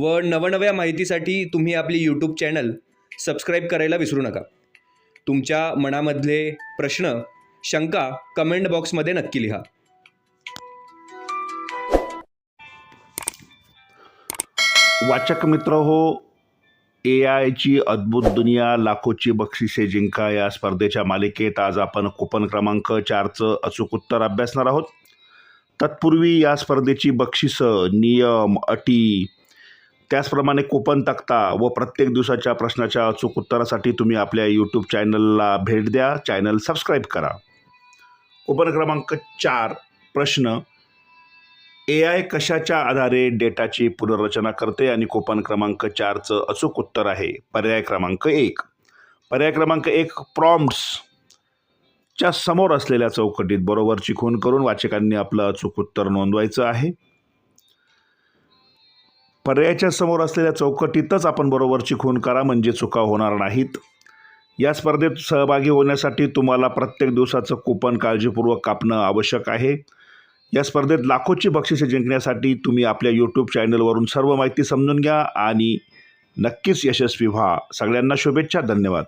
व नवनव्या माहितीसाठी तुम्ही आपली यूट्यूब चॅनल सबस्क्राईब करायला विसरू नका. तुमच्या मनामधले प्रश्न शंका कमेंट बॉक्समध्ये नक्की लिहा. वाचक मित्र हो ए आयची अद्भुत दुनिया लाखोची बक्षिसे जिंका या स्पर्धेच्या मालिकेत आज आपण कुपन क्रमांक चारचं अचूक उत्तर अभ्यासणार आहोत. तत्पूर्वी या स्पर्धेची बक्षिसं नियम अटी त्याचप्रमाणे कुपन तक्ता व प्रत्येक दिवसाच्या प्रश्नाच्या अचूक उत्तरासाठी तुम्ही आपल्या यूट्यूब चॅनलला भेट द्या. चॅनल सबस्क्राईब करा. कुपन क्रमांक चार प्रश्न. ए आय कशाच्या आधारे डेटाची पुनर्रचना करते आणि कुपन क्रमांक चारचं अचूक उत्तर आहे? पर्याय क्रमांक एक. पर्याय क्रमांक एक प्रॉम्प्ट्सच्या समोर असलेल्या चौकटीत बरोबरची खून करून वाचकांनी आपलं अचूक उत्तर नोंदवायचं आहे. पर्यायाच्या समोर असलेल्या चौकटीतच आपण बरोबरची खून करा म्हणजे चुका होणार नाहीत. या स्पर्धेत सहभागी होण्यासाठी तुम्हाला प्रत्येक दिवसाचं कुपन काळजीपूर्वक कापणं आवश्यक आहे. या स्पर्धेत लाखोची बक्षिसे जिंकण्यासाठी तुम्ही आपल्या यूट्यूब चॅनलवरून सर्व माहिती समजून घ्या आणि नक्कीच यशस्वी व्हा. सगळ्यांना शुभेच्छा धन्यवाद.